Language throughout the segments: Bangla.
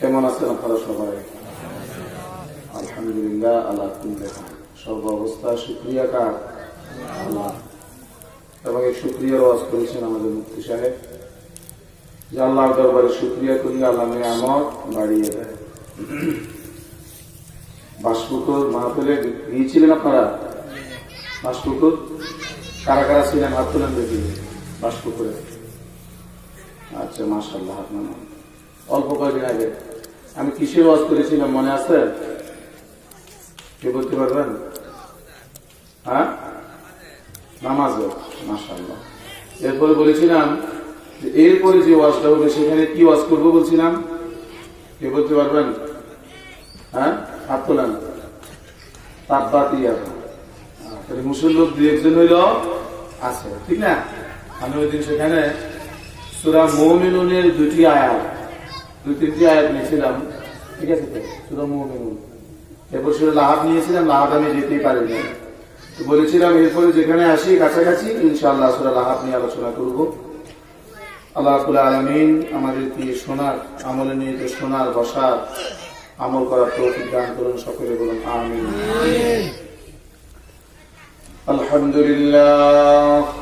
কেমন আছেন আপনারা সবাই? আলহামদুলিল্লাহ, আল্লাহ সর্ব অবস্থা শুক্রিয়া কার? আল্লাহ। এবং এই শুক্রিয়ার ওয়াজ করেছেন আমাদের মুক্তি সাহেব। যে দরবারে শুক্রিয়া করলে আল্লাহ নিয়ামত বাড়িয়ে দেয়। বাসপুকুর মাহফিলে গিয়েছিলেন আপনারা? বাসপুকুর? কারা কারা ছিলেন? হাত তুলেন দেখি। বাসপুকুরে। আচ্ছা মাসাল্লাহ আপনার অল্প কয়েকদিন আগে। আমি কিসের ওয়াজ করেছিলাম, মনে আছে? কে বলতে পারবেন? হ্যাঁ? নামাজে মাসাল্লাহ এরপরে বলেছিলাম যে, এরপরে যে ওয়াজটা হবে, সেখানে কি ওয়াজ করব বলছিলাম? কে বলতে পারবেন? হ্যাঁ? হাত তোলেন। তাব্বাতি তাহলে মুসল্লোক দুই একজন হইল আছে, ঠিক না? আমি ওই দিন সেখানে সুরা মৌমিনুনের দুটি আয়াত দুই তিনটি আয়াত নিয়েছিলাম। ঠিক আছে সুরা মৌমিনুন। এরপর সুরা লাহাব নিয়েছিলাম লাহাব আমি যেতেই পারিনি। তো বলেছিলাম এরপরে যেখানে আসি কাছাকাছি ইনশাআল্লাহ সুরা লাহাব নিয়ে আলোচনা করব। আল্লাহ রাবুল আলমিন আমাদেরকে শোনার আমলে নিয়ে তো শোনার বসার আমল করার তৌফিক দান করুন সকলে বলুন আমিন। আলহামদুলিল্লাহ।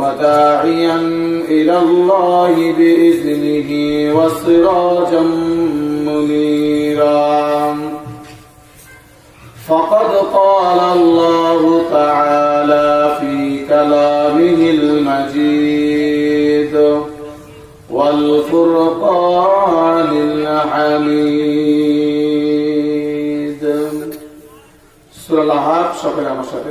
وداعيا إلى الله بإذنه وسراجا منيرا فقد قال الله تعالى في كلامه المجيد والفرقان الحميد سورة العاب شكرا مشاهدة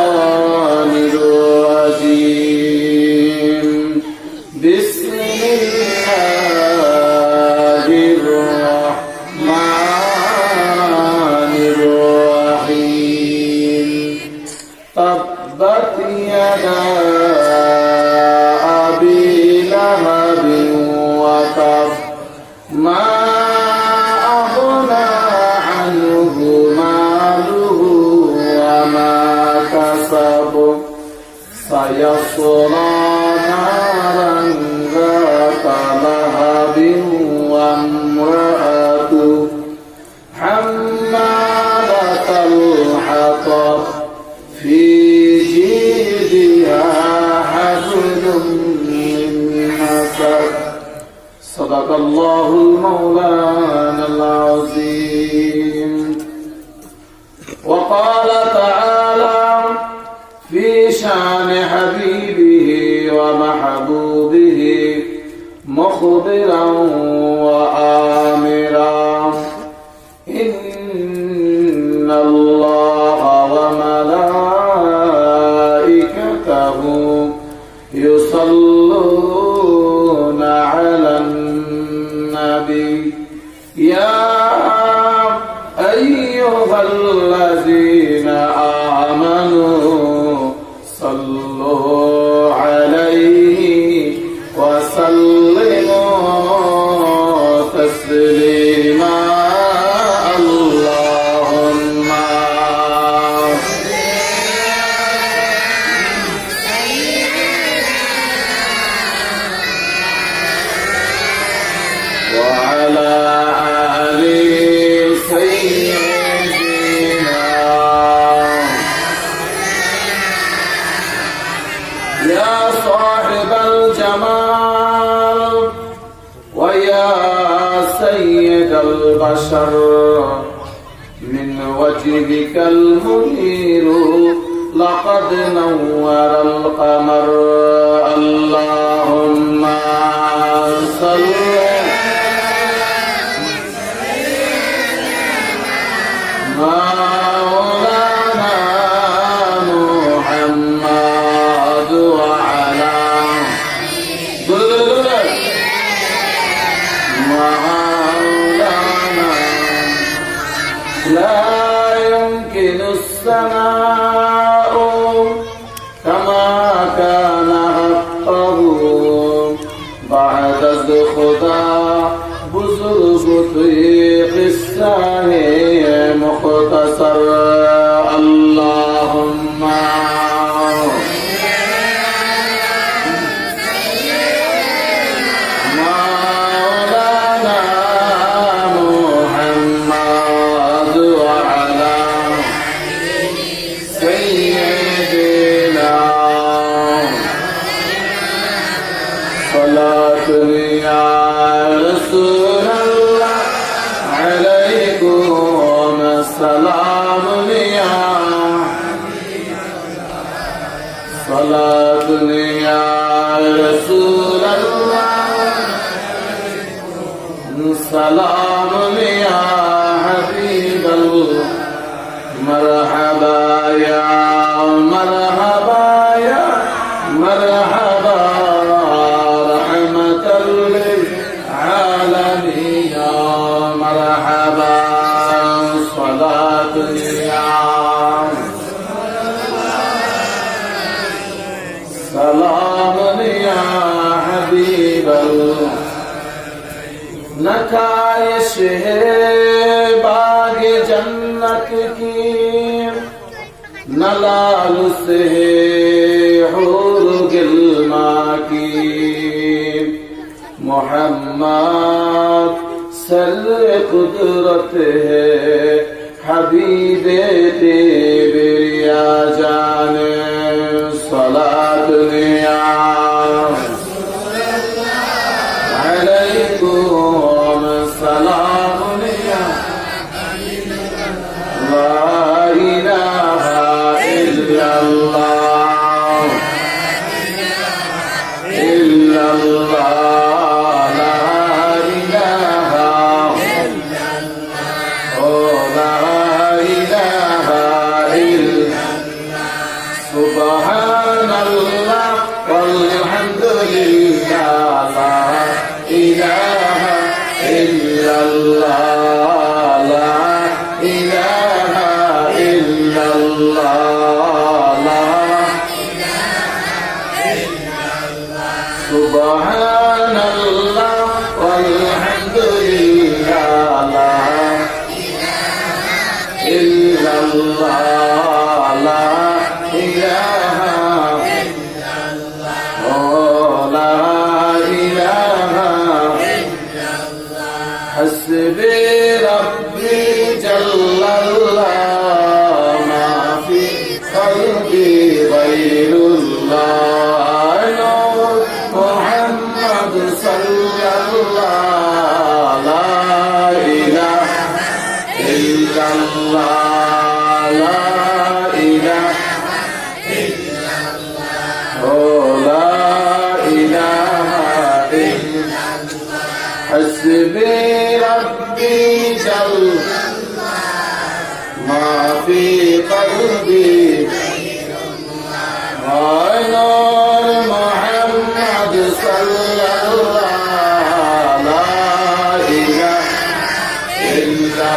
falou. يا صاحب الجمال ويا سيد البشر من وجهك المنير لقد نور القمر اللهم صل صلاة يا رسول الله سلام يا حبيب الله مرحبا يا مرحبا से बागे जन्नत की नलाल से हूर गिलमा की मोहम्मद सल कुदरत है हबीबे तेरे जाने सलाद ने आ ربي جل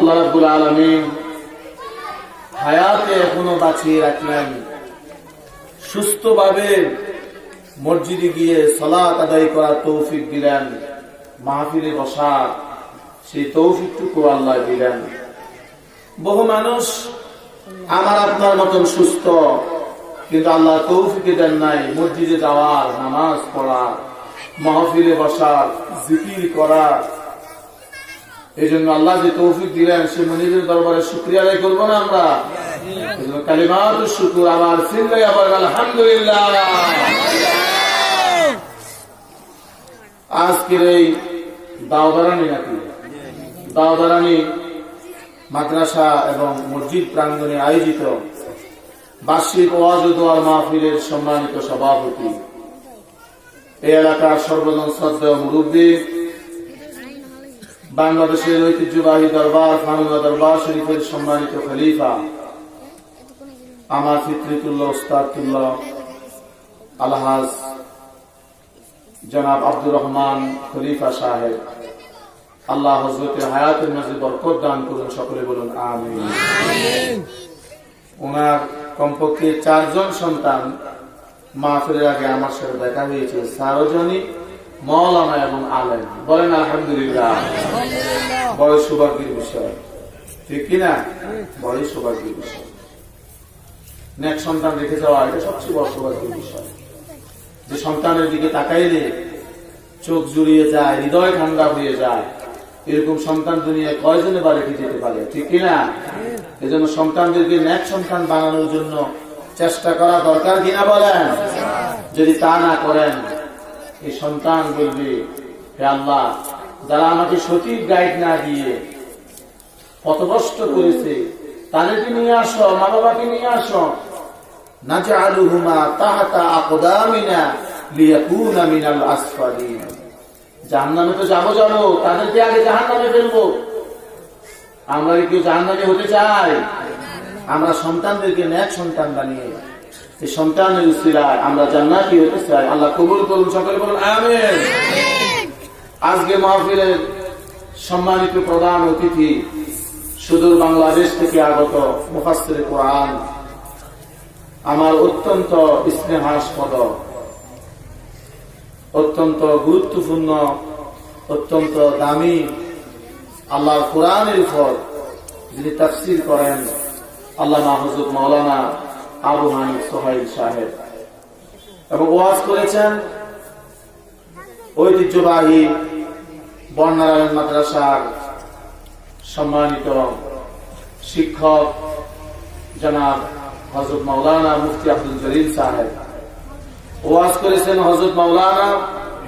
আল্লাহ আলামিন হায়াতে এখনও বাঁচিয়ে রাখলেন। সুস্থভাবে মসজিদে গিয়ে সলাত আদায় করার তৌফিক দিলেন। মাহফিলে বসার সেই তৌফিকটুকু আল্লাহ দিলেন। বহু মানুষ আমার আপনার মতন সুস্থ, কিন্তু আল্লাহ তৌফিকে দেন নাই। মসজিদে যাওয়ার, নামাজ পড়া মাহফিলে বসার, জিকির করা এই জন্য আল্লাহ যে তৌফিক দিলেন, সে মনিজের দরবারে শুক্রিয়া আদায় করব না আমরা? মাদ্রাসা এবং মসজিদ প্রাঙ্গণে আয়োজিত বার্ষিক ওয়াজ মাহফিলের সম্মানিত সভাপতি। এই এলাকার সর্বজন শ্রদ্ধেয় মুরব্বী বাংলাদেশের ঐতিহ্যবাহী দরবার ফানুয়া দরবার শরীফের সম্মানিত খলিফা, আমার ফিতরিতুল্লাহ উস্তাদুল্লাহ আলহাজ জনাব আব্দুর রহমান খলিফা সাহেব। আল্লাহ হজরতের হায়াতের মাঝে বরকত দান করুন, সকলে বলুন আমি ওনার কমপক্ষে চারজন সন্তান মাহফিলের আগে আমার সাথে দেখা হয়েছে। সারজনী মৌলানা এবং আলেম। বলেন আলহামদুলিল্লাহ। বড় সৌভাগ্যের বিষয়। ঠিক কিনা বড় সৌভাগ্যের বিষয়। নেক সন্তান রেখে যাওয়া এটা সবচেয়ে বড় সৌভাগ্যের বিষয়। যে সন্তানের দিকে তাকাইলে চোখ জুড়িয়ে যায় হৃদয় ঠান্ডা হয়ে যায়। এরকম সন্তান দুনিয়ায় কয়জনে বা রেখে যেতে পারে? ঠিক কিনা এজন্য সন্তানদেরকে ন্যাক সন্তান বানানোর জন্য চেষ্টা করা দরকার কিনা বলেন? যদি তা না করেন এই সন্তান বলবে, হে আল্লাহ, যারা আমাকে সঠিক গাইড না দিয়ে পথভ্রষ্ট করেছে, তাদেরকে নিয়ে আসো মা বাবাকে নিয়ে আসো। নাজআলুহুমা তাহতা আকদামিনা লিয়াকুনা মিনাল আসফালিন। জাহান্নামে তো যাব যাব, তাদেরকে আগে জাহান্নামে ফেলব। আমরা কি জাহান্নামে হতে চাই? আমরা সন্তানদেরকে ন্যাক সন্তান বানিয়ে এই সন্তানের উসিলায় আমরা জান্নাতি হতে চাই আল্লাহ কবুল করুন, সকলে বলুন, আমেন। আজকে মাহফিলের সম্মানিত প্রধান অতিথি সুদূর বাংলাদেশ থেকে আগত মুফাসসির কোরআন, আমার অত্যন্ত স্নেহাস্পদ অত্যন্ত গুরুত্বপূর্ণ, অত্যন্ত দামি, আল্লাহর কোরআনের উপর যিনি তাফসির করেন আল্লাহ মাহজুব মৌলানা আবু হানিফ সোহাইল সাহেব। এবং ওয়াজ করেছেন ঐতিহ্যবাহী বর্ণারায়ণ মাদ্রাসার সম্মানিত শিক্ষক জনাব হজরত মাওলানা মুফতি আব্দুল জলিল সাহেব। ওয়াজ করেছেন হজরত মাওলানা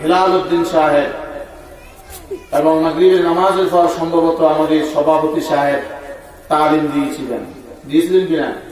হিলাল উদ্দিন সাহেব। এবং মাগরিবের নামাজের পর সম্ভবত আমাদের সভাপতি সাহেব তালিম দিয়েছিলেন। দিয়েছিলেন কিনা?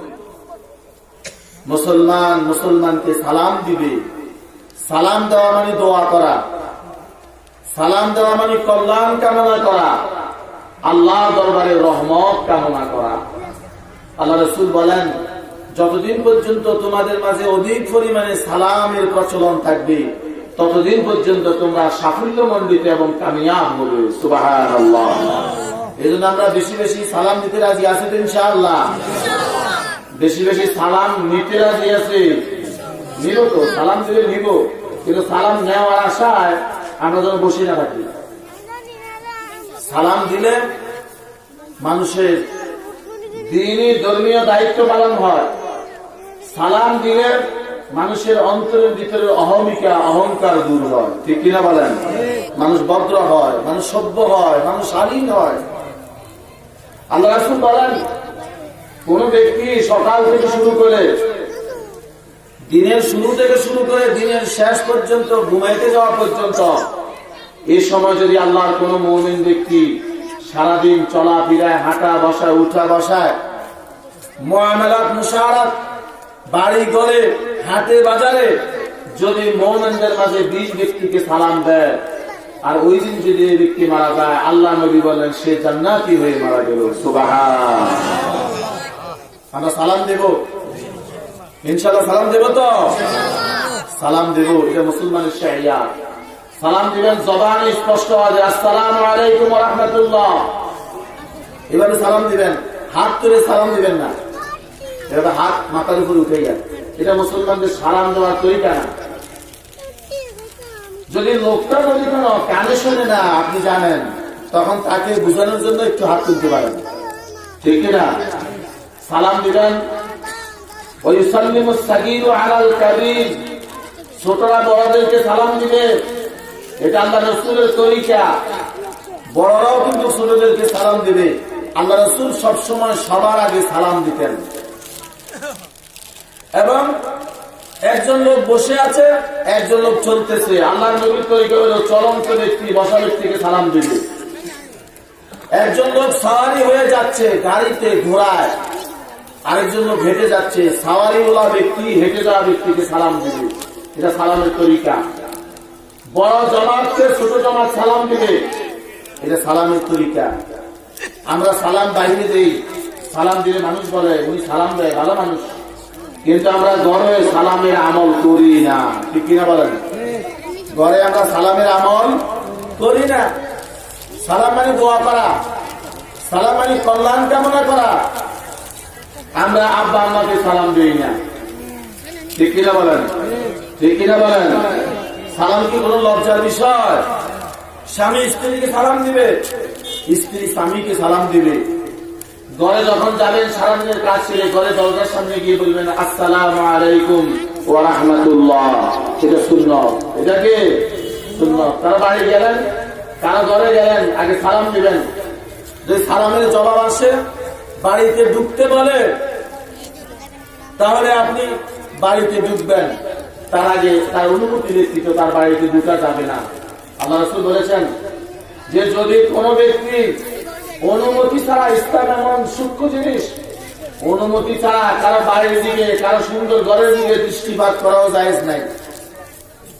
মুসলমান মুসলমানকে সালাম দিবে। সালাম দেওয়া মানে দোয়া করা। সালাম দেওয়া মানে কল্যাণ কামনা করা। আল্লাহ দরবারে রহমত কামনা করা। আল্লাহ রসুল বলেন, যতদিন পর্যন্ত তোমাদের মাঝে অধিক পরিমাণে সালামের প্রচলন থাকবে, ততদিন পর্যন্ত তোমরা সাফল্য মন্ডিত এবং কামিয়াব হবে। সুবাহ এই জন্য আমরা বেশি বেশি সালাম দিতে রাজি আছি ইনশাআল্লাহ। বেশি বেশি সালাম নিতে রাজি আছে। নিব তো, সালাম দিলে নিব। কিন্তু সালাম নেওয়ার আশায় আমরা যেন বসে না থাকি। সালাম দিলে মানুষের দিনই ধর্মীয় দায়িত্ব পালন হয়। সালাম দিলে মানুষের অন্তরের ভিতরে অহমিকা, অহংকার দূর হয়। ঠিক কিনা বলেন? মানুষ ভদ্র হয়, মানুষ সভ্য হয়, মানুষ শালীন হয়। আল্লাহ রাসুল বলেন কোন ব্যক্তি সকাল থেকে শুরু করে দিনের শুরু থেকে শুরু করে দিনের শেষ পর্যন্ত ঘুমাইতে যাওয়া পর্যন্ত এই সময় যদি আল্লাহর কোন মৌমিন ব্যক্তি সারাদিন চলা ফিরায় হাঁটা বসায়, উঠা বসায়, মহামেলাত মুশারাত বাড়ি গলে, হাটে বাজারে যদি মৌমেনদের মাঝে বিশ ব্যক্তিকে সালাম দেয়, আর ওই দিন যদি ব্যক্তি মারা যায়, আল্লাহ নবী বলেন সে জান্নাতি হয়ে মারা গেল। সুবাহ আমরা সালাম দেব। ইনশাল্লাহ সালাম দেব তো? সালাম দেব, এটা মুসলমানের শাহরিয়া সালাম দিবেন জবান স্পষ্ট আওয়াজে, আসসালামু আলাইকুম রাহমাতুল্লাহ। এভাবে সালাম দিবেন, হাত তুলে সালাম দিবেন না। এভাবে হাত মাথার উপর উঠে গেল এটা মুসলমানদের সালাম দেওয়ার তরিকা না। যদি লোকটা যদি কোনো কানে শোনে না, আপনি জানেন, তখন তাকে বোঝানোর জন্য একটু হাত তুলতে পারেন। ঠিক না? সালাম দিবেন সালাম দিবে। এটা বড়রাও কিন্তু সালাম দিবে। সবসময় সবার আগে সালাম দিতেন। এবং একজন লোক বসে আছে, একজন লোক চলতেছে। আল্লাহ নবীর তরিকা হলো চলন্ত ব্যক্তি, বসা ব্যক্তিকে সালাম দিবে। একজন লোক সাওয়ারি হয়ে যাচ্ছে গাড়িতে ঘোড়ায়। আরেকজন লোক হেঁটে যাচ্ছে, সাওয়ারিওয়ালা ব্যক্তি হেঁটে যাওয়া ব্যক্তিকে সালাম দিবে। এটা সালামের তরিকা। বড় জমাতকে ছোট জমাত সালাম দিবে, এটা সালামের তরিকা। আমরা সালাম বাইরে দেই, সালাম দিলে মানুষ বলে, উনি সালাম দেয়, ভালো মানুষ। কিন্তু আমরা ঘরে সালামের আমল করি না। ঠিক কিনা বলেন? ঘরে আমরা সালামের আমল করি না। সালাম মানে দোয়া করা। সালাম মানে কল্যাণ কামনা করা। আমরা আব্বা আম্মাকে সালাম দিই না। ঠিক কিনা বলেন? ঠিক কিনা বলেন? সালাম কি কোনো লজ্জার বিষয়? স্বামী স্ত্রীকে সালাম দিবে? স্ত্রী স্বামীকে সালাম দিবে। ঘরে যখন যাবেন সারাদিনের কাজ ছেড়ে ঘরে দরজার সামনে গিয়ে বলবেন, আসসালাম আলাইকুম ওয়া রাহমাতুল্লাহ। এটা শূন্য এটা কি? শূন্য তারা বাড়ি গেলেন? তারা ঘরে গেলেন? আগে সালাম দিবেন। যদি সালামের জবাব আসে বাড়িতে ঢুকতে বলে, তাহলে আপনি বাড়িতে ঢুকবেন। তার আগে তার অনুমতি ব্যক্তিত তার বাড়িতে ঢুকা যাবে না। আল্লাহ রসুল বলেছেন, যে যদি কোনো ব্যক্তি অনুমতি ছাড়া ইসলাম এমন সূক্ষ্ম জিনিস, অনুমতি ছাড়া কারও বাড়ির দিকে, কারও সুন্দর ঘরের দিকে দৃষ্টিপাত করাও যায় নাই।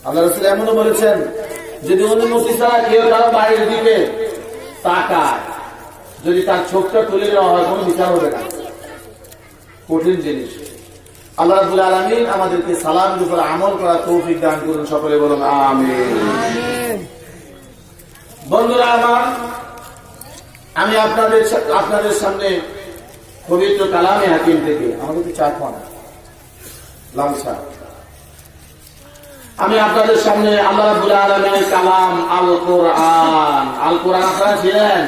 আল্লাহ রসুল এমনও বলেছেন, যদি অনুমতি ছাড়া কেউ কারও বাড়ির দিকে তাকায় যদি তার চোখটা তুলে দেওয়া হয়, কোনো বিচার হবে না। কঠিন জিনিস। আল্লাহ রাবুল আলমিন আমাদেরকে সালাম উপর আমল করা তৌফিক দান করুন। সকলে বলুন, আমিন। বন্ধুরা আমার, আমি আপনাদের আপনাদের সামনে পবিত্র কালামে হাকিম থেকে, আমাদের কি চা খাওয়া না? লাল চা আমি আপনাদের সামনে আল্লাহ রাবুল আলমের কালাম আল কোরআন আল কোরআন আপনারা ছিলেন?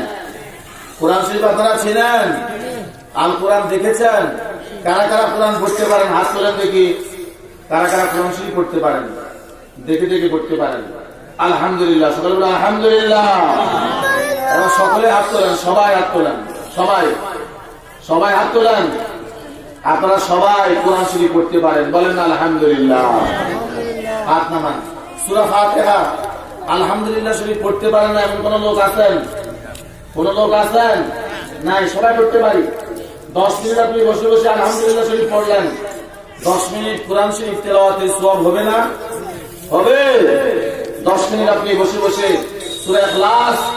কোরআন শরীফ আপনারা ছিলেন আল কোরআন দেখেছেন? কারা কারা কোরআন পড়তে পারেন? হাত তোলেন দেখি। কারা কারা কোরআন শরীফ পড়তে পারেন? দেখে দেখে পড়তে পারেন। আলহামদুলিল্লাহ, সকলে বলে আলহামদুলিল্লাহ। সকলে হাত তোলেন, সবাই হাত তোলেন। সবাই সবাই হাত তোলেন? আপনারা সবাই কোরআন শরীফ পড়তে পারেন। বলেন আলহামদুলিল্লাহ। হাত নামান। সুরা ফাতিহা। আলহামদুলিল্লাহ শরীফ পড়তে পারেন না, এমন কোন লোক আছেন? কোন লোক আছেন নাই, সবাই করতে পারি। দশ মিনিট আপনি বসে বসে আলহামদুলিল্লাহ শরীফ পড়লেন। দশ মিনিট কোরআন শরীফ তেলাওয়াতের সব হবে না? হবে। দশ মিনিট আপনি বসে বসে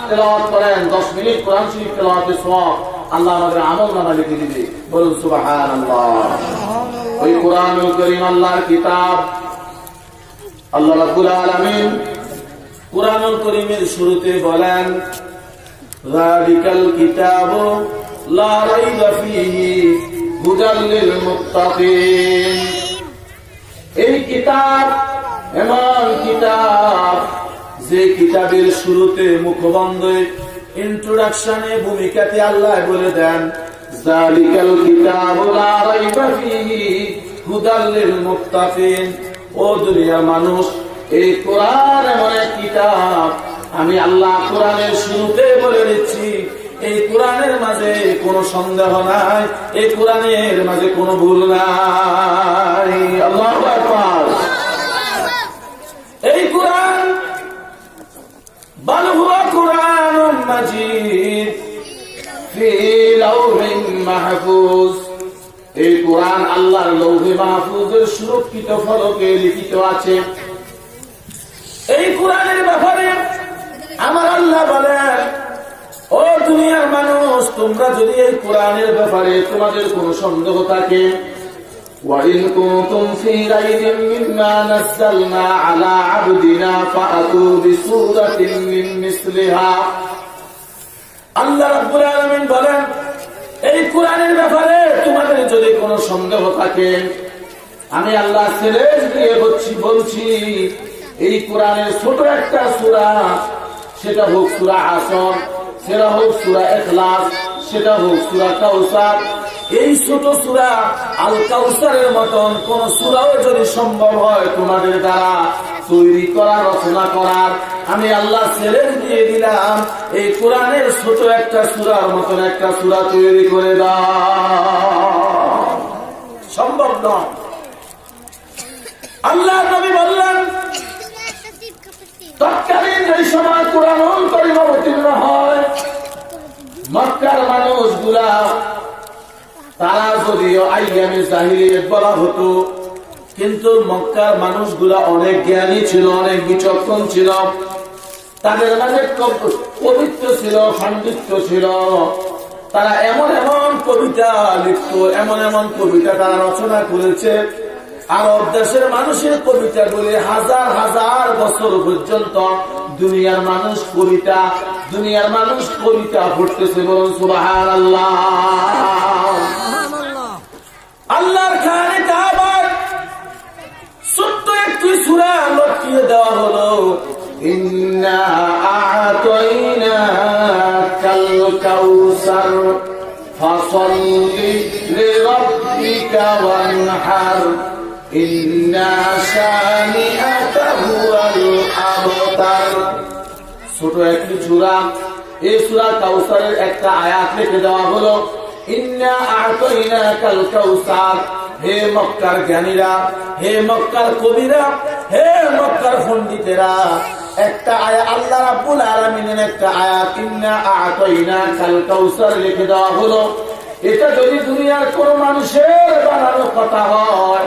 তেলাওয়াত দশ মিনিট আল্লাহ ওই করিম কিতাব। আল্লাহ করিমের শুরুতে বলেন হুদাল লিল এই কিতাব, এমন কিতাব, যে কিতাবের শুরুতে মুখবন্ধে ইন্ট্রোডাকশনে ভূমিকাতে আল্লাহ বলে দেন জালিকাল কিতাবু লা রাইবা ফীহি হুদাল লিল মুত্তাকিন। ও দুনিয়ার মানুষ, এই কোরআন এমন এক কিতাব আমি আল্লাহ কোরআনের শুরুতে বলে দিচ্ছি, এই কোরআনের মাঝে কোনো সন্দেহ নাই, এই কোরআনের মাঝে কোনো ভুল নাই। আল্লাহ এই কোরআন, বল হুয়া কোরআন মাহফুজ। এই কোরআন আল্লাহর লৌহে মাহফুজের সুরক্ষিত ফলকে লিখিত আছে। এই কোরআনের ব্যাপারে আমার আল্লাহ বলেন ও দুনিয়ার মানুষ তোমরা যদি এই কোরআনের ব্যাপারে তোমাদের কোনো সন্দেহ থাকে وإن كنتم في ريب مما نزلنا على عبدنا فأتوا بسورة من مثلها আল্লাহ রাব্বুল আলামিন বলেন এই কোরআনের ব্যাপারে তোমাদের যদি কোনো সন্দেহ থাকে আমি আল্লাহ ছেড়ে দিয়ে বলছি বলছি এই কোরআনের ছোট একটা সূরা সেটা হোক সূরা আসর, সেটা হোক সূরা ইখলাস, সেটা হোক সূরা কাউসার। এই ছোট সূরা আল কাউসারের মতন কোন সূরাও যদি সম্ভব হয় তোমাদের দ্বারা তৈরি করা, রচনা করার, আমি আল্লাহ ছেড়ে দিয়ে দিলাম, এই কোরআনের ছোট একটা সূরার মতন একটা সূরা তৈরি করে দাও। সম্ভব নয়। আল্লাহ নবী বললেন তৎকালীন এই সময় কোরআন করিম অবতীর্ণ হয়, মক্কার মানুষগুলা, তারা যদিও আইয়ামে বলা হতো, কিন্তু মক্কার মানুষগুলা অনেক জ্ঞানী ছিল, অনেক বিচক্ষণ ছিল। তাদের মাঝে কবিত্ব ছিল পাণ্ডিত্য ছিল। তারা এমন এমন কবিতা লিখত, এমন এমন কবিতা তারা রচনা করেছে। আরব দেশের মানুষের কবিতা কবিতাগুলি হাজার হাজার বছর পর্যন্ত দুনিয়ার মানুষ কবিতা, দুনিয়ার মানুষ কবিতা পড়তেছে বলুন সুবাহান আল্লাহ আল্লাহর খানে কাবার ছোট্ট একটি সুরা লটকিয়ে দেওয়া হলো। ওয়ানহার। ছোট একটি সুরা। এই সুরা কাউসারের একটা আয়াত লিখে দেওয়া হলো হে মক্কার জ্ঞানীরা, হে মক্কার কবিরা, হে মক্কার পণ্ডিতেরা, একটা আয়া আল্লাহ রাব্বুল আলামিনের একটা আয়াত, ইন্না আতইনা কাল কাউসার লিখে দেওয়া হলো। এটা যদি দুনিয়ার কোন মানুষের বানানো কথা হয়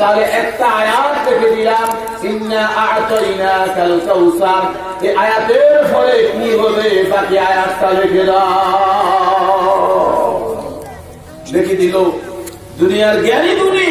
তাহলে একটা আয়াত দেখে দিলাম, ইন্না আয়াতের ফলে কি হবে? বাকি আয়াতটা লিখে দাও। লিখে দিল, দুনিয়ার জ্ঞানী তুমি